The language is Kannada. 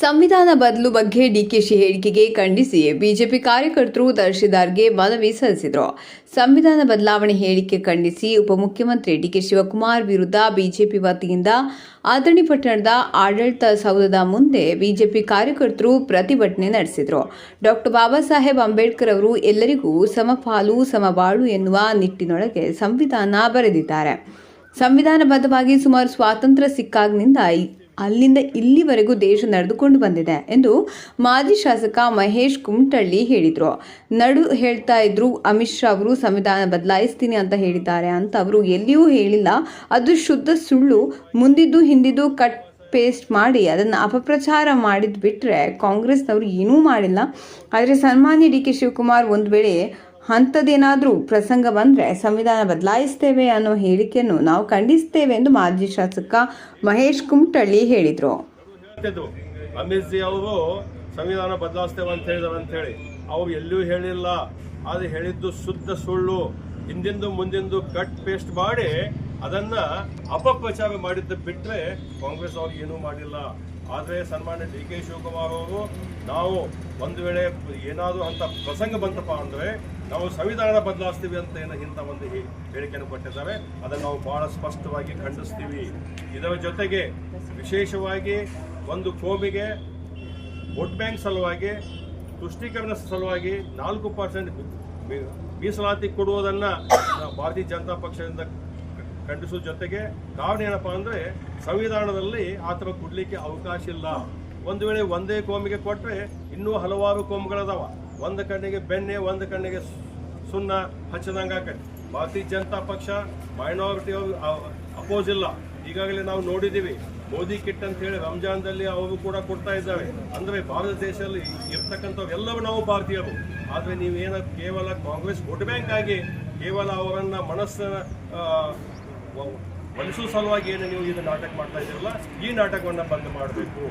ಸಂವಿಧಾನ ಬದಲು ಬಗ್ಗೆ ಡಿಕೆಶಿ ಹೇಳಿಕೆಗೆ ಖಂಡಿಸಿ ಬಿಜೆಪಿ ಕಾರ್ಯಕರ್ತರು ತಹಶೀಲ್ದಾರ್ಗೆ ಮನವಿ ಸಲ್ಲಿಸಿದರು. ಸಂವಿಧಾನ ಬದಲಾವಣೆ ಹೇಳಿಕೆ ಖಂಡಿಸಿ ಉಪಮುಖ್ಯಮಂತ್ರಿ ಡಿಕೆ ಶಿವಕುಮಾರ್ ವಿರುದ್ಧ ಬಿಜೆಪಿ ವತಿಯಿಂದ ಆದರಣಿ ಪಟ್ಟಣದ ಆಡಳಿತ ಸೌಧದ ಮುಂದೆ ಬಿಜೆಪಿ ಕಾರ್ಯಕರ್ತರು ಪ್ರತಿಭಟನೆ ನಡೆಸಿದರು. ಡಾಕ್ಟರ್ ಬಾಬಾ ಸಾಹೇಬ್ ಅಂಬೇಡ್ಕರ್ ಅವರು ಎಲ್ಲರಿಗೂ ಸಮಪಾಲು, ಸಮಬಾಳು ಎನ್ನುವ ನಿಟ್ಟಿನೊಳಗೆ ಸಂವಿಧಾನ ಬರೆದಿದ್ದಾರೆ. ಸಂವಿಧಾನಬದ್ಧವಾಗಿ ಸುಮಾರು ಸ್ವಾತಂತ್ರ್ಯ ಸಿಕ್ಕಾಗಿನಿಂದ ಅಲ್ಲಿಂದ ಇಲ್ಲಿವರೆಗೂ ದೇಶ ನಡೆದುಕೊಂಡು ಬಂದಿದೆ ಎಂದು ಮಾಜಿ ಶಾಸಕ ಮಹೇಶ್ ಕುಮಟಳ್ಳಿ ಹೇಳಿದರು. ನಡು ಹೇಳ್ತಾ ಇದ್ರು, ಅಮಿತ್ ಶಾ ಅವರು ಸಂವಿಧಾನ ಬದಲಾಯಿಸ್ತೀನಿ ಅಂತ ಹೇಳಿದ್ದಾರೆ ಅಂತ ಅವರು ಎಲ್ಲಿಯೂ ಹೇಳಿಲ್ಲ. ಅದು ಶುದ್ಧ ಸುಳ್ಳು. ಮುಂದಿದ್ದು ಹಿಂದಿದ್ದು ಕಟ್ ಪೇಸ್ಟ್ ಮಾಡಿ, ಅದನ್ನು ಅಪಪ್ರಚಾರ ಮಾಡಿದ್ ಬಿಟ್ಟರೆ ಕಾಂಗ್ರೆಸ್ನವರು ಏನೂ ಮಾಡಿಲ್ಲ. ಆದರೆ ಸನ್ಮಾನ್ಯ ಡಿ ಕೆ ಶಿವಕುಮಾರ್ ಒಂದು ವೇಳೆ ಅಂಥದ್ದೇನಾದರೂ ಪ್ರಸಂಗ ಬಂದರೆ ಸಂವಿಧಾನ ಬದಲಾಯಿಸ್ತೇವೆ ಅನ್ನೋ ಹೇಳಿಕೆಯನ್ನು ನಾವು ಖಂಡಿಸ್ತೇವೆ ಎಂದು ಮಾಜಿ ಶಾಸಕ ಮಹೇಶ್ ಕುಮಟಳ್ಳಿ ಹೇಳಿದರು. ಅಮಿತ್ ಜಿ ಅವರು ಸಂವಿಧಾನ ಬದಲಾಯಿಸ್ತೇವೆ ಅಂತ ಹೇಳಿದಾರೆ ಅಂತ ಹೇಳಿ. ಅವ್ರು ಎಲ್ಲೂ ಹೇಳಿಲ್ಲ. ಅದು ಹೇಳಿದ್ದು ಶುದ್ಧ ಸುಳ್ಳು. ಹಿಂದಿಂದು ಮುಂದಿಂದು ಕಟ್ ಪೇಸ್ಟ್ ಮಾಡಿ ಅದನ್ನ ಅಪಪ್ರಚಾರ ಮಾಡಿದ್ದು ಬಿಟ್ಟರೆ ಕಾಂಗ್ರೆಸ್ ಅವ್ರು ಏನೂ ಮಾಡಿಲ್ಲ. ಆದರೆ ಸನ್ಮಾನ್ಯ ಡಿ ಕೆ ಶಿವಕುಮಾರ್ ಅವರು, ನಾವು ಒಂದು ವೇಳೆ ಏನಾದರೂ ಅಂತ ಪ್ರಸಂಗ ಬಂತಪ್ಪ ಅಂದ್ರೆ ನಾವು ಸಂವಿಧಾನ ಬದಲಾಯಿಸ್ತೀವಿ ಅಂತ ಏನು ಇಂಥ ಒಂದು ಹೇಳಿಕೆಯನ್ನು ಕೊಟ್ಟಿದ್ದಾರೆ. ಅದನ್ನು ನಾವು ಬಹಳ ಸ್ಪಷ್ಟವಾಗಿ ಖಂಡಿಸ್ತೀವಿ. ಇದರ ಜೊತೆಗೆ ವಿಶೇಷವಾಗಿ ಒಂದು ಕೋಮಿಗೆ ವೋಟ್ ಬ್ಯಾಂಕ್ ಸಲುವಾಗಿ, ತುಷ್ಟೀಕರಣ ಸಲುವಾಗಿ ನಾಲ್ಕು ಪರ್ಸೆಂಟ್ ಮೀಸಲಾತಿ ಕೊಡುವುದನ್ನು ಭಾರತೀಯ ಜನತಾ ಪಕ್ಷದಿಂದ ಖಂಡಿಸುವ ಜೊತೆಗೆ ಕಾರಣ ಏನಪ್ಪ ಅಂದರೆ ಸಂವಿಧಾನದಲ್ಲಿ ಆ ಥರ ಕೊಡಲಿಕ್ಕೆ ಅವಕಾಶ ಇಲ್ಲ. ಒಂದು ವೇಳೆ ಒಂದೇ ಕೋಮಿಗೆ ಕೊಟ್ಟರೆ ಇನ್ನೂ ಹಲವಾರು ಕೋಮುಗಳದಾವ. ಒಂದು ಕಣ್ಣಿಗೆ ಬೆಣ್ಣೆ ಒಂದು ಕಣ್ಣಿಗೆ ಸುಣ್ಣ ಹಚ್ಚದಂಗ ಆಕೈತಿ. ಭಾರತೀಯ ಜನತಾ ಪಕ್ಷ ಮೈನಾರಿಟಿ ಅಪೋಸ್ ಇಲ್ಲ. ಈಗಾಗಲೇ ನಾವು ನೋಡಿದ್ದೀವಿ. ಮೋದಿ ಕಿಟ್ ಅಂತ ಹೇಳಿ ರಂಜಾನ್ದಲ್ಲಿ ಅವರು ಕೂಡ ಕೊಡ್ತಾ ಇದ್ದಾರೆ. ಅಂದ್ರೆ ಭಾರತ ದೇಶದಲ್ಲಿ ಇರ್ತಕ್ಕಂಥವೆಲ್ಲವೂ ನಾವು ಭಾರತೀಯರು. ಆದ್ರೆ ನೀವೇನ ಕೇವಲ ಕಾಂಗ್ರೆಸ್ ವೋಟ್ ಬ್ಯಾಂಕ್ ಆಗಿ ಕೇವಲ ಅವರನ್ನ ಮನಸ್ಸನ್ನು ಮನಸ್ಸು ಸಲುವಾಗಿ ಏನು ನೀವು ಇದು ನಾಟಕ ಮಾಡ್ತಾ ಇದ್ದೀರಲ್ಲ, ಈ ನಾಟಕವನ್ನ ಬಂದ್ ಮಾಡಬೇಕು.